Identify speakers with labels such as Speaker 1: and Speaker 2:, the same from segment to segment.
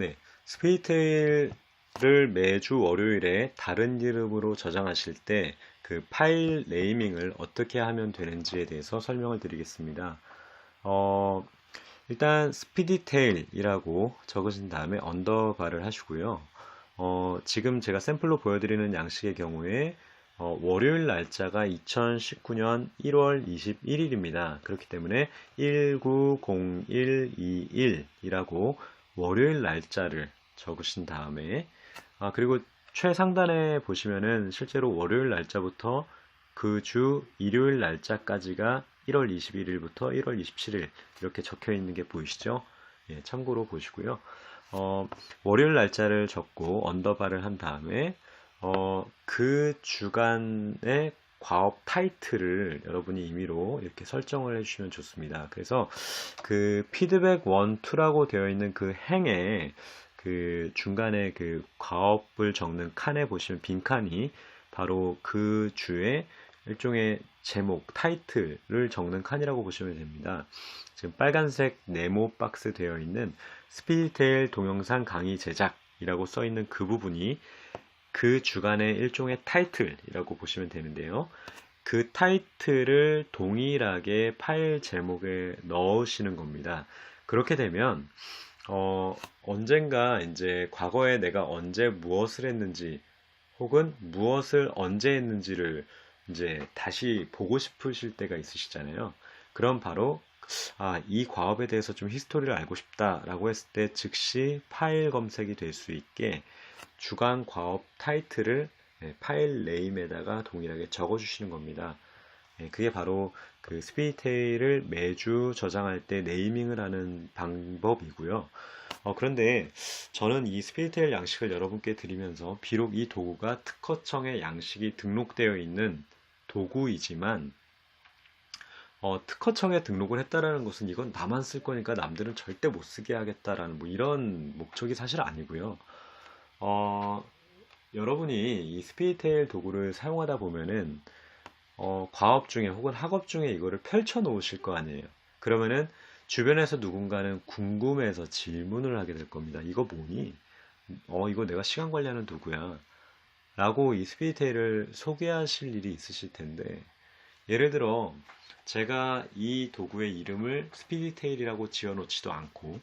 Speaker 1: 네, 스피드테일을 매주 월요일에 다른 이름으로 저장하실 때 그 파일 네이밍을 어떻게 하면 되는지에 대해서 설명을 드리겠습니다. 어, 일단 스피디테일이라고 적으신 다음에 언더바를 하시고요. 어, 지금 제가 샘플로 보여드리는 양식의 경우에 어, 월요일 날짜가 2019년 1월 21일입니다. 그렇기 때문에 190121이라고 월요일 날짜를 적으신 다음에 아, 그리고 최상단에 보시면은 실제로 월요일 날짜부터 그 주 일요일 날짜까지가 1월 21일부터 1월 27일 이렇게 적혀 있는 게 보이시죠? 예, 참고로 보시고요. 어, 월요일 날짜를 적고 언더바를 한 다음에 어, 그 주간의 과업 타이틀을 여러분이 임의로 이렇게 설정을 해주시면 좋습니다. 그래서 그 피드백 1, 2라고 되어 있는 그 행에 그 중간에 그 과업을 적는 칸에 보시면 빈 칸이 바로 그 주의 일종의 제목, 타이틀을 적는 칸이라고 보시면 됩니다. 지금 빨간색 네모 박스 되어 있는 스피디테일 동영상 강의 제작이라고 써 있는 그 부분이 그 주간의 일종의 타이틀이라고 보시면 되는데요. 그 타이틀을 동일하게 파일 제목에 넣으시는 겁니다. 그렇게 되면 어, 언젠가 이제 과거에 내가 언제 무엇을 했는지 혹은 무엇을 언제 했는지를 이제 다시 보고 싶으실 때가 있으시잖아요. 그럼 바로 아, 이 과업에 대해서 좀 히스토리를 알고 싶다라고 했을 때 즉시 파일 검색이 될 수 있게 주간 과업 타이틀을 예, 파일 네임에다가 동일하게 적어 주시는 겁니다. 예, 그게 바로 그 스피디테일을 매주 저장할 때 네이밍을 하는 방법이고요. 어, 그런데 저는 이 스피디테일 양식을 여러분께 드리면서 비록 이 도구가 특허청에 양식이 등록되어 있는 도구이지만 어, 특허청에 등록을 했다라는 것은 이건 나만 쓸 거니까 남들은 절대 못 쓰게 하겠다라는 뭐 이런 목적이 사실 아니고요. 어, 여러분이 이 스피디테일 도구를 사용하다 보면은 어, 과업 중에 혹은 학업 중에 이거를 펼쳐 놓으실 거 아니에요. 그러면은 주변에서 누군가는 궁금해서 질문을 하게 될 겁니다. 이거 뭐니? 어, 이거 내가 시간 관리하는 도구야. 라고 이 스피디테일을 소개하실 일이 있으실 텐데, 예를 들어, 제가 이 도구의 이름을 스피디테일이라고 지어 놓지도 않고,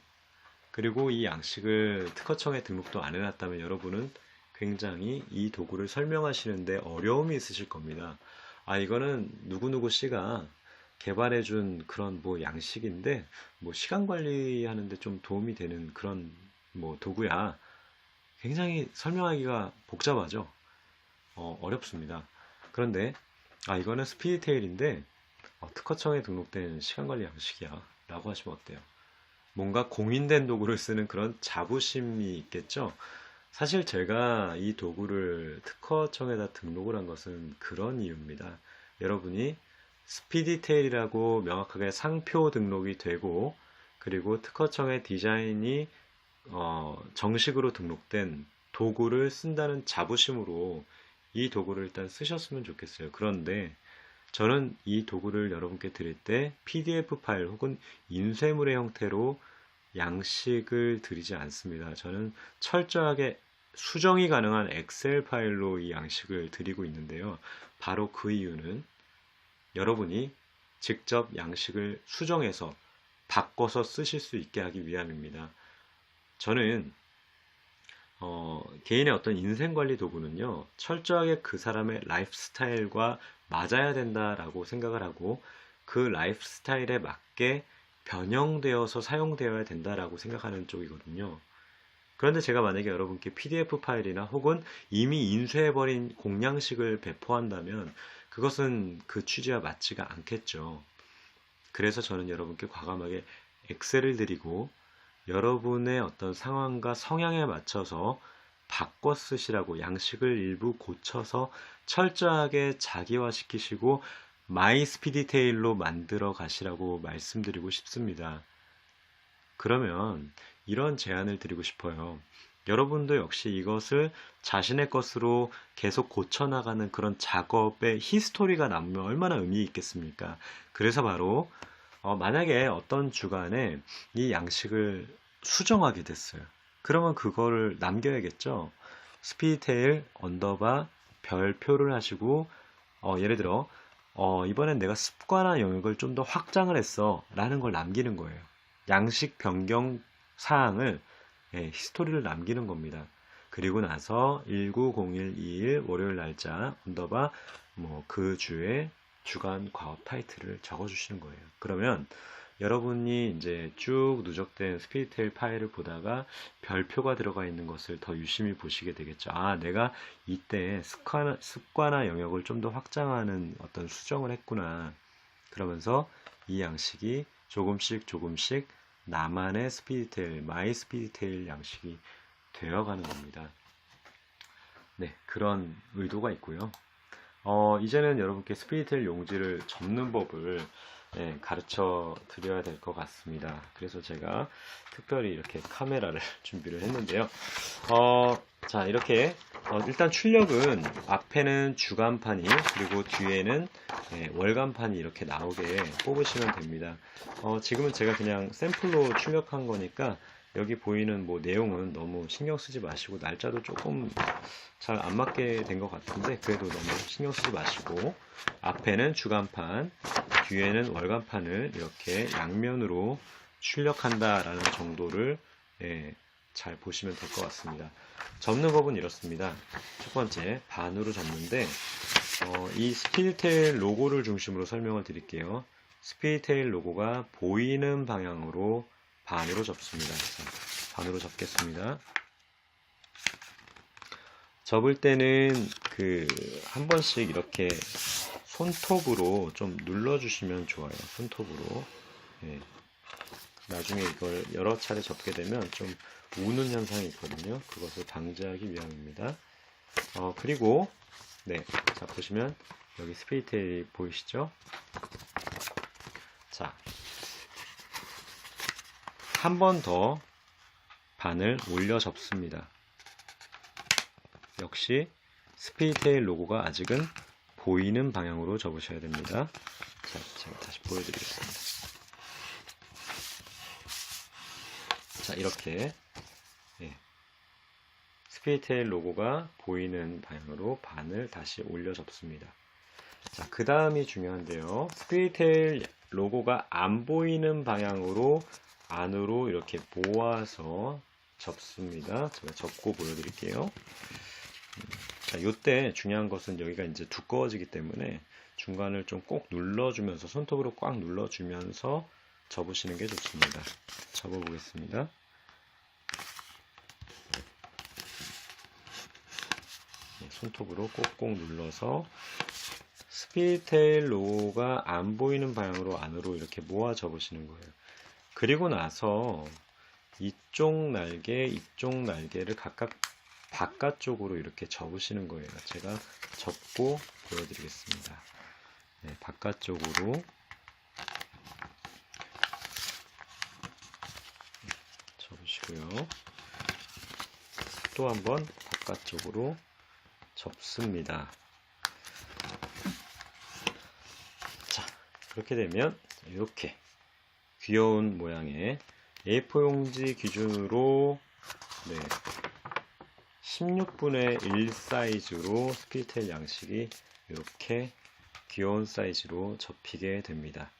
Speaker 1: 그리고 이 양식을 특허청에 등록도 안 해놨다면 여러분은 굉장히 이 도구를 설명하시는데 어려움이 있으실 겁니다. 아, 이거는 누구누구 씨가 개발해준 그런 뭐 양식인데, 뭐 시간 관리하는데 좀 도움이 되는 그런 뭐 도구야. 굉장히 설명하기가 복잡하죠. 어, 어렵습니다. 그런데, 아, 이거는 스피디테일인데, 어, 특허청에 등록된 시간 관리 양식이야. 라고 하시면 어때요? 뭔가 공인된 도구를 쓰는 그런 자부심이 있겠죠? 사실 제가 이 도구를 특허청에다 등록을 한 것은 그런 이유입니다. 여러분이 스피디테일이라고 명확하게 상표 등록이 되고 그리고 특허청의 디자인이 어, 정식으로 등록된 도구를 쓴다는 자부심으로 이 도구를 일단 쓰셨으면 좋겠어요. 그런데 저는 이 도구를 여러분께 드릴 때 PDF 파일 혹은 인쇄물의 형태로 양식을 드리지 않습니다. 저는 철저하게 수정이 가능한 엑셀 파일로 이 양식을 드리고 있는데요. 바로 그 이유는 여러분이 직접 양식을 수정해서 바꿔서 쓰실 수 있게 하기 위함입니다. 저는 어, 개인의 어떤 인생 관리 도구는요, 철저하게 그 사람의 라이프 스타일과 맞아야 된다라고 생각을 하고, 그 라이프 스타일에 맞게 변형되어서 사용되어야 된다라고 생각하는 쪽이거든요. 그런데 제가 만약에 여러분께 PDF 파일이나 혹은 이미 인쇄해버린 공량식을 배포한다면 그것은 그 취지와 맞지가 않겠죠. 그래서 저는 여러분께 과감하게 엑셀을 드리고 여러분의 어떤 상황과 성향에 맞춰서 바꿔 쓰시라고 양식을 일부 고쳐서 철저하게 자기화 시키시고 마이 스피디테일로 만들어 가시라고 말씀드리고 싶습니다. 그러면 이런 제안을 드리고 싶어요. 여러분도 역시 이것을 자신의 것으로 계속 고쳐나가는 그런 작업의 히스토리가 남으면 얼마나 의미 있겠습니까? 그래서 바로 어, 만약에 어떤 주간에 이 양식을 수정하게 됐어요. 그러면 그거를 남겨야겠죠. 스피드테일 언더바 별표를 하시고 어, 예를 들어 어, 이번엔 내가 습관화 영역을 좀 더 확장을 했어 라는 걸 남기는 거예요. 양식 변경 사항을 예, 히스토리를 남기는 겁니다. 그리고 나서 190121 월요일 날짜 언더바 뭐 그 주에 주간 과업 타이틀을 적어주시는 거예요. 그러면 여러분이 이제 쭉 누적된 스피드테일 파일을 보다가 별표가 들어가 있는 것을 더 유심히 보시게 되겠죠. 아, 내가 이때 습관, 습관화 영역을 좀 더 확장하는 어떤 수정을 했구나. 그러면서 이 양식이 조금씩 조금씩 나만의 스피드테일, 마이 스피드테일 양식이 되어가는 겁니다. 네, 그런 의도가 있고요. 어, 이제는 여러분께 스피드테일 용지를 접는 법을 예, 가르쳐 드려야 될 것 같습니다. 그래서 제가 특별히 이렇게 카메라를 준비를 했는데요. 어, 자, 이렇게 어, 일단 출력은 앞에는 주간판이 그리고 뒤에는 예, 월간판이 이렇게 나오게 뽑으시면 됩니다. 어, 지금은 제가 그냥 샘플로 출력한 거니까 여기 보이는 뭐 내용은 너무 신경 쓰지 마시고 날짜도 조금 잘 안 맞게 된 것 같은데 그래도 너무 신경 쓰지 마시고 앞에는 주간판 뒤에는 월간판을 이렇게 양면으로 출력한다라는 정도를 예, 잘 보시면 될 것 같습니다. 접는 법은 이렇습니다. 첫 번째 반으로 접는데 어, 이 스피드테일 로고를 중심으로 설명을 드릴게요. 스피드테일 로고가 보이는 방향으로 반으로 접습니다. 자, 반으로 접겠습니다. 접을 때는 그 한 번씩 이렇게 손톱으로 좀 눌러주시면 좋아요. 손톱으로. 예. 나중에 이걸 여러 차례 접게 되면 좀 우는 현상이 있거든요. 그것을 방지하기 위함입니다. 어, 그리고, 네. 자, 보시면 여기 스페이테일이 보이시죠? 자. 한 번 더 반을 올려 접습니다. 역시 스페이테일 로고가 아직은 보이는 방향으로 접으셔야 됩니다. 자, 제가 다시 보여드리겠습니다. 자, 이렇게 예. 스피테일 로고가 보이는 방향으로 반을 다시 올려 접습니다. 자, 그 다음이 중요한데요. 스피테일 로고가 안 보이는 방향으로 안으로 이렇게 모아서 접습니다. 제가 접고 보여드릴게요. 자, 요때 중요한 것은 여기가 이제 두꺼워지기 때문에 중간을 좀 꼭 눌러주면서 손톱으로 꽉 눌러주면서 접으시는 게 좋습니다. 접어보겠습니다. 네, 손톱으로 꼭꼭 눌러서 스피테일 로우가 안 보이는 방향으로 안으로 이렇게 모아 접으시는 거예요. 그리고 나서 이쪽 날개, 이쪽 날개를 각각 바깥쪽으로 이렇게 접으시는 거예요. 제가 접고 보여드리겠습니다. 네, 바깥쪽으로 접으시고요. 또 한번 바깥쪽으로 접습니다. 자, 그렇게 되면 이렇게 귀여운 모양의 A4 용지 기준으로 네, 16분의 1 사이즈로 스피테일 양식이 이렇게 귀여운 사이즈로 접히게 됩니다.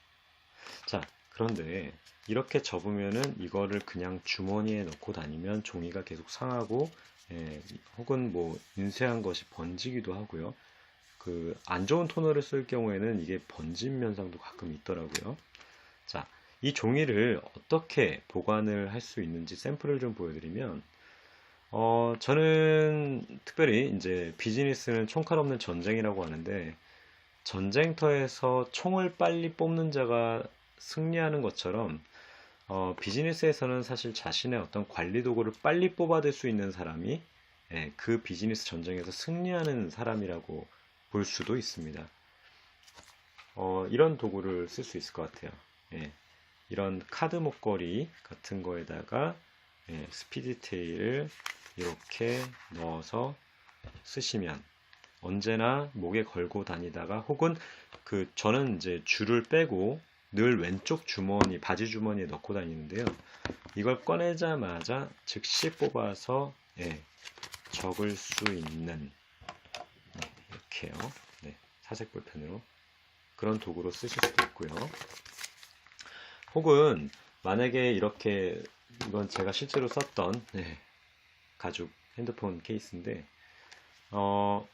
Speaker 1: 자, 그런데 이렇게 접으면은 이거를 그냥 주머니에 넣고 다니면 종이가 계속 상하고 예, 혹은 뭐 인쇄한 것이 번지기도 하고요. 그 안 좋은 토너를 쓸 경우에는 이게 번짐 현상도 가끔 있더라고요. 자, 이 종이를 어떻게 보관을 할 수 있는지 샘플을 좀 보여드리면 어, 저는 특별히 이제 비즈니스는 총칼 없는 전쟁이라고 하는데 전쟁터에서 총을 빨리 뽑는 자가 승리하는 것처럼 어, 비즈니스에서는 사실 자신의 어떤 관리 도구를 빨리 뽑아들 수 있는 사람이 예, 그 비즈니스 전쟁에서 승리하는 사람이라고 볼 수도 있습니다. 어, 이런 도구를 쓸 수 있을 것 같아요. 예, 이런 카드 목걸이 같은 거에다가 예, 스피드 테일을 이렇게 넣어서 쓰시면 언제나 목에 걸고 다니다가 혹은 그 저는 이제 줄을 빼고 늘 왼쪽 주머니, 바지 주머니에 넣고 다니는데요. 이걸 꺼내자마자 즉시 뽑아서 예, 적을 수 있는 네, 이렇게요. 네, 사색 볼펜으로 그런 도구로 쓰실 수도 있고요. 혹은 만약에 이렇게 이건 제가 실제로 썼던 네, 가죽 핸드폰 케이스인데 어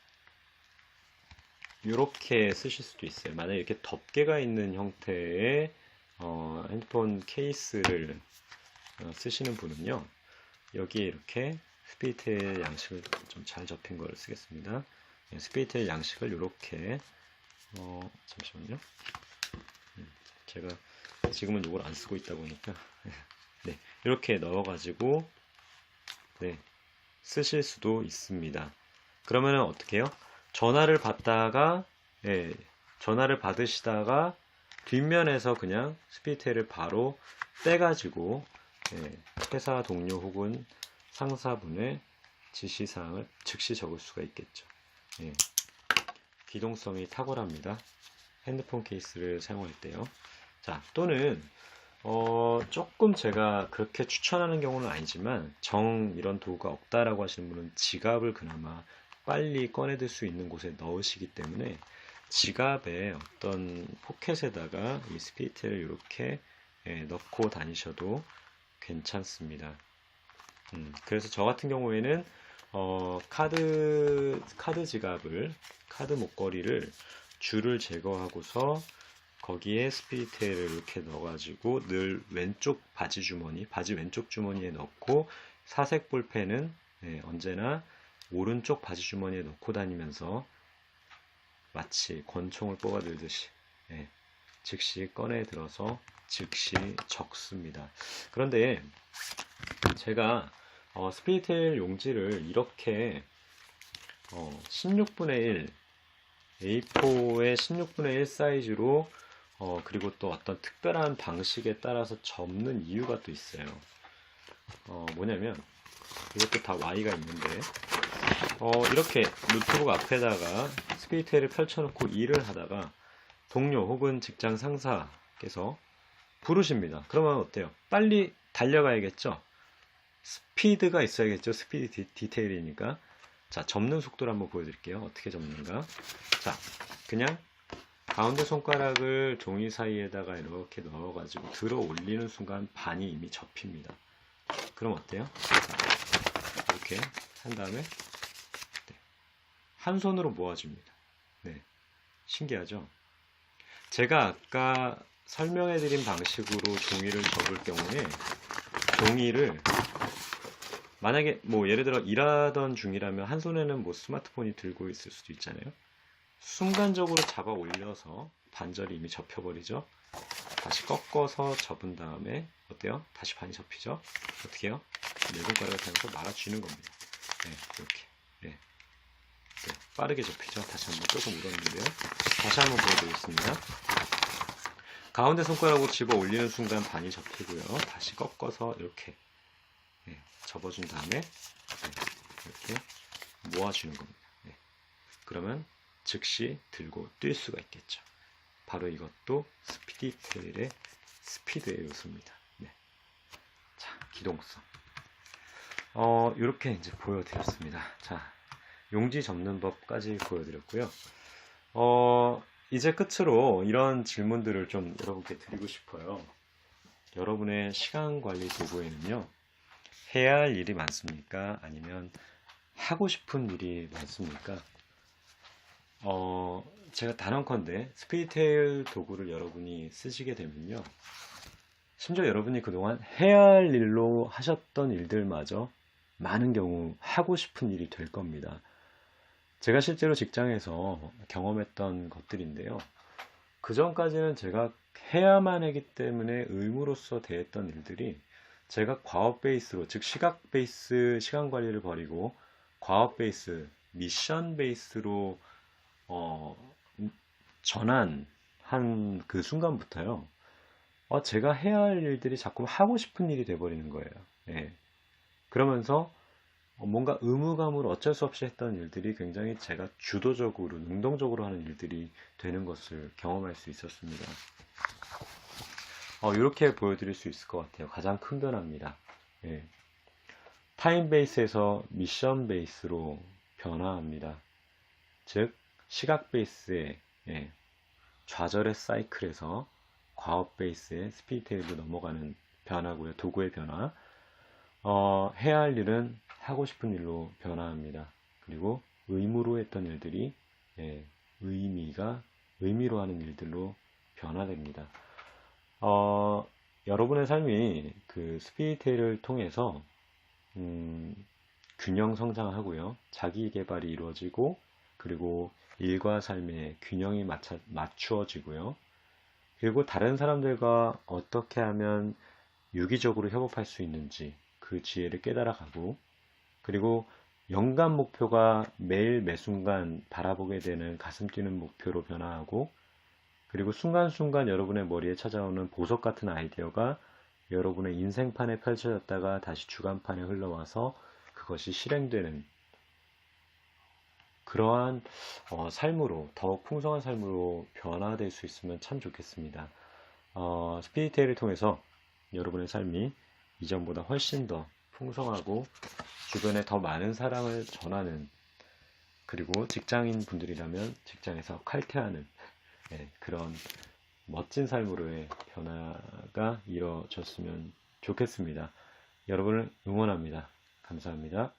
Speaker 1: 이렇게 쓰실 수도 있어요. 만약에 이렇게 덮개가 있는 형태의 어, 핸드폰 케이스를 어, 쓰시는 분은요. 여기에 이렇게 스피테일 양식을 좀 잘 접힌 거를 쓰겠습니다. 네, 스피테일 양식을 이렇게 어, 잠시만요. 음, 제가 지금은 이걸 안 쓰고 있다 보니까 네, 이렇게 넣어가지고 네, 쓰실 수도 있습니다. 그러면은 어떻게 해요? 전화를 받다가 예, 전화를 받으시다가 뒷면에서 그냥 스피테를 바로 떼가지고 예, 회사 동료 혹은 상사분의 지시사항을 즉시 적을 수가 있겠죠. 예, 기동성이 탁월합니다. 핸드폰 케이스를 사용할 때요. 자, 또는 어, 조금 제가 그렇게 추천하는 경우는 아니지만 정 이런 도구가 없다라고 하시는 분은 지갑을 그나마 빨리 꺼내들 수 있는 곳에 넣으시기 때문에 지갑에 어떤 포켓에다가 이 스피트를 이렇게 예, 넣고 다니셔도 괜찮습니다. 음, 그래서 저 같은 경우에는 어, 카드 카드 지갑을 카드 목걸이를 줄을 제거하고서 거기에 스피테를 이렇게 넣어가지고 늘 왼쪽 바지 주머니, 바지 왼쪽 주머니에 넣고 사색 볼펜은 예, 언제나 오른쪽 바지 주머니에 넣고 다니면서 마치 권총을 뽑아들듯이 예, 즉시 꺼내 들어서 즉시 적습니다. 그런데 제가 어, 스피테일 용지를 이렇게 어, 16분의 1 A4의 16분의 1 사이즈로 어, 그리고 또 어떤 특별한 방식에 따라서 접는 이유가 또 있어요. 어, 뭐냐면, 이것도 다 Y가 있는데, 어, 이렇게 노트북 앞에다가 스피테를 펼쳐놓고 일을 하다가 동료 혹은 직장 상사께서 부르십니다. 그러면 어때요? 빨리 달려가야겠죠? 스피드가 있어야겠죠? 스피드 디, 디테일이니까. 자, 접는 속도를 한번 보여드릴게요. 어떻게 접는가. 자, 그냥 가운데 손가락을 종이 사이에다가 이렇게 넣어가지고 들어 올리는 순간 반이 이미 접힙니다. 그럼 어때요? 자, 이렇게 한 다음에 네. 한 손으로 모아줍니다. 네. 신기하죠? 제가 아까 설명해드린 방식으로 종이를 접을 경우에 종이를 만약에 뭐 예를 들어 일하던 중이라면 한 손에는 뭐 스마트폰이 들고 있을 수도 있잖아요. 순간적으로 잡아 올려서 반절이 이미 접혀버리죠. 다시 꺾어서 접은 다음에 어때요? 다시 반이 접히죠? 어떻게 해요? 네 손가락을 대면서 말아주는 겁니다. 네, 이렇게. 네. 네, 빠르게 접히죠? 다시 한번 조금 울었는데요. 다시 한번 보여드리겠습니다. 가운데 손가락으로 집어 올리는 순간 반이 접히고요. 다시 꺾어서 이렇게 네, 접어준 다음에 네, 이렇게 모아주는 겁니다. 네. 그러면 즉시 들고 뛸 수가 있겠죠. 바로 이것도 스피디 테일의 스피드의 요소입니다. 네. 자, 기동성. 어, 이렇게 이제 보여드렸습니다. 자, 용지 접는 법까지 보여드렸고요. 어, 이제 끝으로 이런 질문들을 좀 여러분께 드리고 싶어요. 여러분의 시간 관리 도구에는요, 해야 할 일이 많습니까? 아니면 하고 싶은 일이 많습니까? 어, 제가 단언컨대 스피디테일 도구를 여러분이 쓰시게 되면요. 심지어 여러분이 그동안 해야 할 일로 하셨던 일들마저 많은 경우 하고 싶은 일이 될 겁니다. 제가 실제로 직장에서 경험했던 것들인데요. 그 전까지는 제가 해야만 하기 때문에 의무로서 대했던 일들이 제가 과업 베이스로, 즉 시각 베이스 시간 관리를 버리고 과업 베이스, 미션 베이스로 어, 전환한 그 순간부터요. 어, 제가 해야 할 일들이 자꾸 하고 싶은 일이 돼버리는 거예요. 예. 그러면서 어, 뭔가 의무감으로 어쩔 수 없이 했던 일들이 굉장히 제가 주도적으로, 능동적으로 하는 일들이 되는 것을 경험할 수 있었습니다. 어, 이렇게 보여드릴 수 있을 것 같아요. 가장 큰 변화입니다. 예. 타임 베이스에서 미션 베이스로 변화합니다. 즉, 시각 베이스의 예, 좌절의 사이클에서 과업 베이스의 스피드테일로 넘어가는 변화고요. 도구의 변화. 어, 해야 할 일은 하고 싶은 일로 변화합니다. 그리고 의무로 했던 일들이 예, 의미가 의미로 하는 일들로 변화됩니다. 어, 여러분의 삶이 그 스피리테일을 통해서 음, 균형 성장하고요. 자기 개발이 이루어지고 그리고 일과 삶의 균형이 맞춰, 맞추어지고요. 그리고 다른 사람들과 어떻게 하면 유기적으로 협업할 수 있는지 그 지혜를 깨달아가고 그리고 연간 목표가 매일 매순간 바라보게 되는 가슴 뛰는 목표로 변화하고 그리고 순간순간 여러분의 머리에 찾아오는 보석 같은 아이디어가 여러분의 인생판에 펼쳐졌다가 다시 주간판에 흘러와서 그것이 실행되는 그러한 어, 삶으로 더욱 풍성한 삶으로 변화될 수 있으면 참 좋겠습니다. 어, 스피리테일을 통해서 여러분의 삶이 이전보다 훨씬 더 풍성하고 주변에 더 많은 사랑을 전하는 그리고 직장인 분들이라면 직장에서 칼퇴하는 예, 그런 멋진 삶으로의 변화가 이루어졌으면 좋겠습니다. 여러분을 응원합니다. 감사합니다.